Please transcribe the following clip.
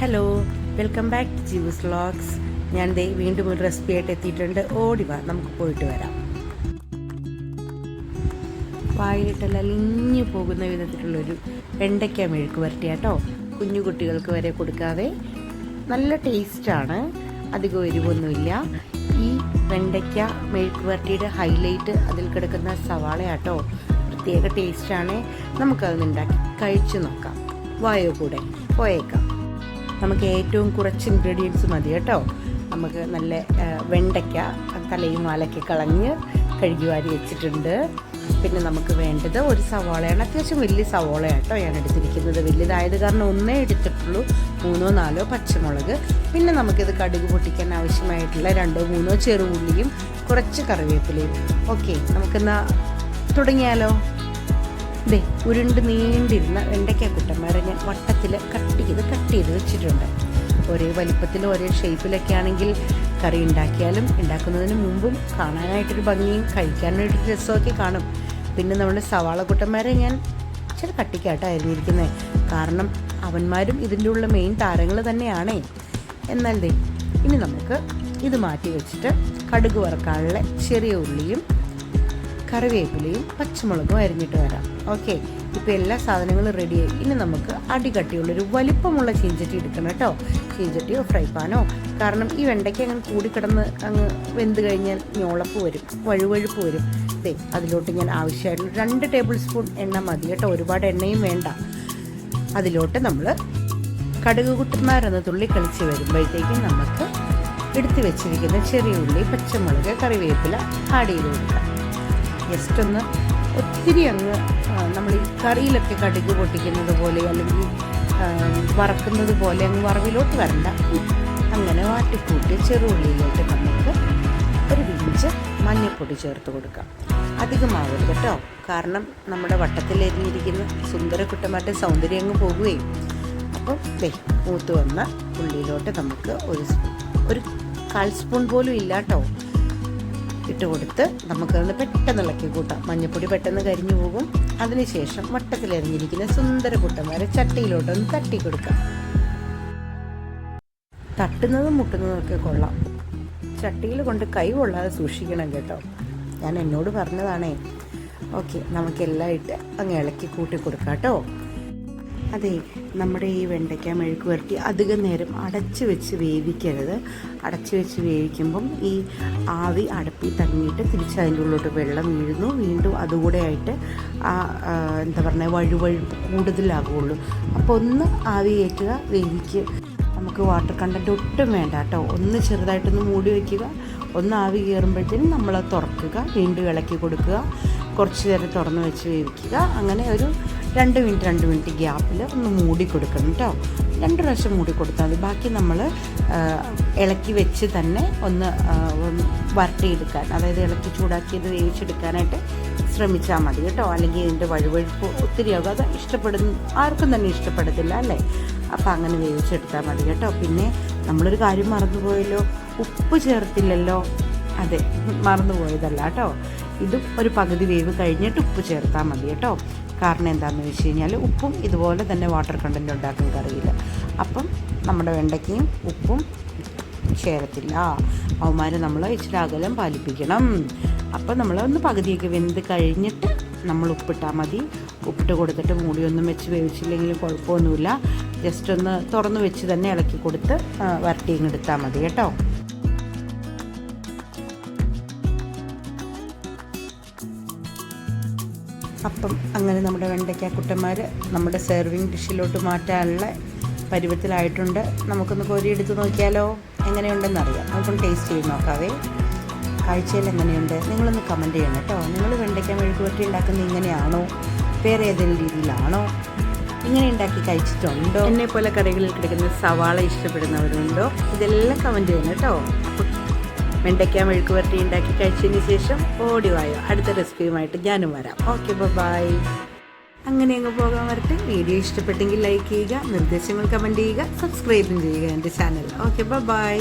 Hello welcome back to Jeevas vlogs ഞാൻ ദേ വീണ്ടും ഒരു റെസിപ്പി ആയിട്ട് എത്തിയിട്ടുണ്ട്. ഓടി വാ നമുക്ക് പോയിട്ട് വരാം. വായിലിട്ടെല്ലാം അലിഞ്ഞു പോകുന്ന വിധത്തിലുള്ളൊരു വെണ്ടയ്ക്ക മെഴുക്ക് വരട്ടിയാട്ടോ കുഞ്ഞു കുട്ടികൾക്ക് വരെ കൊടുക്കാതെ നല്ല ടേസ്റ്റാണ് അധികം എരിവൊന്നുമില്ല. ഈ വെണ്ടയ്ക്ക മെഴുക്ക് വരട്ടിയുടെ ഹൈലൈറ്റ് അതിൽ കിടക്കുന്ന സവാളയാട്ടോ പ്രത്യേക ടേസ്റ്റാണ് നമുക്കതൊന്നുണ്ടാക്കി കഴിച്ചു നോക്കാം. വായോ കൂടെ പോയേക്കാം. നമുക്ക് ഏറ്റവും കുറച്ച് ഇൻഗ്രീഡിയൻസ് മതി കേട്ടോ. നമുക്ക് നല്ല വെണ്ടയ്ക്ക തലയും മാലയ്ക്ക് കളഞ്ഞ് കഴുകി വാരി വെച്ചിട്ടുണ്ട്. പിന്നെ നമുക്ക് വേണ്ടത് ഒരു സവാളയാണ്. അത്യാവശ്യം വലിയ സവാളയാട്ടോ ഞാൻ എടുത്തിരിക്കുന്നത്. വലിയതായത് കാരണം ഒന്നേ എടുത്തിട്ടുള്ളൂ. മൂന്നോ നാലോ പച്ചമുളക്. പിന്നെ നമുക്കിത് കടുക് പൊട്ടിക്കാൻ ആവശ്യമായിട്ടുള്ള രണ്ടോ മൂന്നോ ചെറുപുള്ളിയും കുറച്ച് കറിവേപ്പിലയും. ഓക്കെ നമുക്കെന്നാ തുടങ്ങിയാലോ? ദേ ഉരുണ്ട് നീണ്ടിരുന്ന വെണ്ടയ്ക്ക കുട്ടന്മാരെ ഞാൻ വട്ടത്തിൽ കട്ട് ചെയ്ത് കട്ട് ചെയ്ത് വെച്ചിട്ടുണ്ട്. ഒരേ വലിപ്പത്തിൽ ഒരേ ഷേപ്പിലൊക്കെ ആണെങ്കിൽ കറി ഉണ്ടാക്കിയാലും ഉണ്ടാക്കുന്നതിന് മുമ്പും കാണാനായിട്ടൊരു ഭംഗിയും കഴിക്കാനായിട്ടൊരു രസമൊക്കെ കാണും. പിന്നെ നമ്മുടെ സവാള കുട്ടന്മാരെ ഞാൻ ഇച്ചിരി കട്ടിക്കാട്ടോ അരിഞ്ഞിരിക്കുന്നത് കാരണം അവന്മാരും ഇതിന്റെ ഉള്ള മെയിൻ താരങ്ങൾ തന്നെയാണേ. എന്നാൽ ദേ ഇനി നമുക്ക് ഇത് മാറ്റി വെച്ചിട്ട് കടുക് വറക്കാനുള്ള ചെറിയ ഉള്ളിയും കറിവേപ്പിലയും പച്ചമുളകും അരിഞ്ഞിട്ട് വരാം. ഓക്കെ ഇപ്പോൾ എല്ലാ സാധനങ്ങളും റെഡിയായി ഇനി നമുക്ക് അടികട്ടിയുള്ളൊരു വലിപ്പമുള്ള ചീഞ്ചട്ടി എടുക്കണം കേട്ടോ. ചീഞ്ചട്ടിയോ ഫ്രൈ പാനോ കാരണം ഈ വെണ്ടയ്ക്ക് അങ്ങനെ കൂടിക്കിടന്ന് അങ്ങ് വെന്ത് കഴിഞ്ഞാൽ ഞോളപ്പ് വരും. വഴുവഴുപ്പ് വരും. ദേ അതിലോട്ട് ഞാൻ ആവശ്യമായിട്ടുള്ള രണ്ട് ടേബിൾ സ്പൂൺ എണ്ണ മതി കേട്ടോ. ഒരുപാട് എണ്ണയും വേണ്ട. അതിലോട്ട് നമ്മൾ കടുക് കുട്ടന്മാരെന്ന് തുള്ളി കളിച്ച് വരുമ്പോഴത്തേക്കും നമുക്ക് എടുത്തു വെച്ചിരിക്കുന്ന ചെറിയ ഉള്ളി പച്ചമുളക് കറിവേപ്പില ആഡ് ചെയ്ത് കൊടുക്കാം. ജസ്റ്റ് ഒന്ന് ഒത്തിരി അങ്ങ് നമ്മൾ ഈ കറിയിലൊക്കെ കടുക് പൊട്ടിക്കുന്നത് പോലെ അല്ലെങ്കിൽ വറക്കുന്നത് പോലെ അങ്ങ് വറവിലോട്ട് വരണ്ട. അങ്ങനെ വാട്ടിക്കൂട്ടി ചെറുള്ളിയിലോട്ട് നമുക്ക് ഒരു പിഞ്ച് മഞ്ഞൾപ്പൊടി ചേർത്ത് കൊടുക്കാം. അധികമാവരുത് കേട്ടോ. കാരണം നമ്മുടെ വട്ടത്തിലെരിഞ്ഞിരിക്കുന്ന സുന്ദരക്കുട്ടന്മാരുടെ സൗന്ദര്യം അങ്ങ് പോകുകയും അപ്പം ദേ മൂത്ത് വന്ന ഉള്ളിയിലോട്ട് നമുക്ക് ഒരു ഒരു കാൽ സ്പൂൺ പോലും ഇല്ല കേട്ടോ ഇട്ട് കൊടുത്ത് നമുക്കതൊന്ന് പെട്ടെന്ന് ഇളക്കി കൂട്ടാം. മഞ്ഞപ്പൊടി പെട്ടെന്ന് കരിഞ്ഞു പോകും. അതിനുശേഷം വട്ടത്തിലെറിഞ്ഞിരിക്കുന്ന സുന്ദര കുട്ടന്മാരെ ചട്ടിയിലോട്ടൊന്ന് തട്ടി കൊടുക്കാം തട്ടുന്നതും മുട്ടുന്നതും ഒക്കെ കൊള്ളാം. ചട്ടിയിൽ കൊണ്ട് കൈ കൊള്ളാതെ സൂക്ഷിക്കണം കേട്ടോ. ഞാൻ എന്നോട് പറഞ്ഞതാണേ. ഓക്കെ നമുക്കെല്ലാം ഇട്ട് അങ്ങ് ഇളക്കി കൂട്ടി കൊടുക്കാം കേട്ടോ. അതെ നമ്മുടെ ഈ വെണ്ടയ്ക്ക മെഴുക്ക് പുരട്ടി അധികം നേരം അടച്ചു വെച്ച് വേവിക്കരുത്. അടച്ചു വെച്ച് വേവിക്കുമ്പം ഈ ആവി അടപ്പിൽ തങ്ങിയിട്ട് തിരിച്ച് അതിന്റെ ഉള്ളിലോട്ട് വെള്ളം വീഴുന്നു. വീണ്ടും അതുകൂടെ ആയിട്ട് ആ ആ, എന്താ പറയുക വഴുവഴുപ്പ് കൂടുതലാകുള്ളൂ. അപ്പോൾ ഒന്ന് ആവി കയറ്റുക വേവിക്കുക. നമുക്ക് വാട്ടർ കണ്ടന്റ് ഒട്ടും വേണ്ട കേട്ടോ. ഒന്ന് ചെറുതായിട്ടൊന്ന് മൂടി വയ്ക്കുക ഒന്ന് ആവി കയറുമ്പോഴത്തേനും നമ്മൾ തുറക്കുക. വീണ്ടും ഇളക്കി കൊടുക്കുക. കുറച്ച് നേരം തുറന്ന് വെച്ച് വേവിക്കുക. അങ്ങനെ ഒരു രണ്ട് മിനിറ്റ് രണ്ട് മിനിറ്റ് ഗ്യാപ്പിൽ ഒന്ന് മൂടി കൊടുക്കണം കേട്ടോ രണ്ട് പ്രാവശ്യം മൂടി കൊടുത്താൽ മതി. ബാക്കി നമ്മൾ ഇളക്കി വെച്ച് തന്നെ ഒന്ന് വരട്ടിയെടുക്കാൻ അതായത് ഇളക്കി ചൂടാക്കിയത് വേവിച്ചെടുക്കാനായിട്ട് ശ്രമിച്ചാൽ മതി കേട്ടോ. അല്ലെങ്കിൽ ഇതിന്റെ വഴുവഴുപ്പ് ഒത്തിരിയാകും. അത് ഇഷ്ടപ്പെടുന്ന ആർക്കും തന്നെ ഇഷ്ടപ്പെടത്തില്ല അല്ലേ? അപ്പോൾ അങ്ങനെ വേവിച്ചെടുത്താൽ മതി കേട്ടോ. പിന്നെ നമ്മളൊരു കാര്യം മറന്നുപോയല്ലോ? ഉപ്പ് ചേർത്തില്ലല്ലോ? അതെ മറന്നുപോയതല്ല കേട്ടോ ഇതും ഒരു പകുതി വേവ് കഴിഞ്ഞിട്ട് ഉപ്പ് ചേർത്താൽ മതി കേട്ടോ. കാരണം എന്താണെന്ന് വെച്ച് കഴിഞ്ഞാൽ ഉപ്പും ഇതുപോലെ തന്നെ വാട്ടർ കണ്ടന്റ് ഉണ്ടാക്കും കറിയിൽ അപ്പം നമ്മുടെ വെണ്ടയ്ക്കയും ഉപ്പും ചേരത്തില്ല. അവന്മാർ നമ്മൾ ഇച്ചിരി അകലം പാലിപ്പിക്കണം. അപ്പം നമ്മൾ ഒന്ന് പകുതിയൊക്കെ വെന്ത് കഴിഞ്ഞിട്ട് നമ്മൾ ഉപ്പിട്ടാൽ മതി. ഉപ്പിട്ട് കൊടുത്തിട്ട് മൂടിയൊന്നും വെച്ച് വേവിച്ചില്ലെങ്കിലും കുഴപ്പമൊന്നുമില്ല. ജസ്റ്റ് ഒന്ന് തുറന്ന് വെച്ച് തന്നെ ഇളക്കി കൊടുത്ത് വരട്ടിയും എടുത്താൽ മതി കേട്ടോ. അപ്പം അങ്ങനെ നമ്മുടെ വെണ്ടയ്ക്ക കുട്ടന്മാർ നമ്മുടെ സെർവിങ് ഡിഷിലോട്ട് മാറ്റാനുള്ള പരുവത്തിലായിട്ടുണ്ട്. നമുക്കൊന്ന് കോരിയെടുത്ത് നോക്കിയാലോ? എങ്ങനെയുണ്ടെന്ന് അറിയാം. നമുക്കൊന്ന് ടേസ്റ്റ് ചെയ്ത് നോക്കാവേ. കാഴ്ചയിൽ എങ്ങനെയുണ്ട്? നിങ്ങളൊന്ന് കമന്റ് ചെയ്യണം കേട്ടോ. നിങ്ങൾ വെണ്ടയ്ക്ക മെഴുക്ക് പുരട്ടി ഉണ്ടാക്കുന്നത് ഇങ്ങനെയാണോ? വേറെ ഏതെങ്കിലും രീതിയിലാണോ? ഇങ്ങനെ ഉണ്ടാക്കി കഴിച്ചിട്ടുണ്ടോ? എന്നെ പോലെ കടകളിൽ കിടക്കുന്ന സവാള ഇഷ്ടപ്പെടുന്നവരുണ്ടോ? ഇതെല്ലാം കമന്റ് ചെയ്യണം കേട്ടോ. അപ്പോൾ വെണ്ടയ്ക്ക മെഴുക്ക് വരട്ടി ഉണ്ടാക്കി കഴിച്ചതിന് ശേഷം ഓടി വായോ. അടുത്ത റെസിപ്പിയുമായിട്ട് ഞാനും വരാം. ഓക്കെ ബൈ അങ്ങനെ അങ്ങ് പോകാൻ വരട്ടെ. വീഡിയോ ഇഷ്ടപ്പെട്ടെങ്കിൽ ലൈക്ക് ചെയ്യുക നിർദ്ദേശങ്ങൾ കമന്റ് ചെയ്യുക സബ്സ്ക്രൈബും ചെയ്യുക എന്റെ ചാനൽ ഓക്കെ ബൈ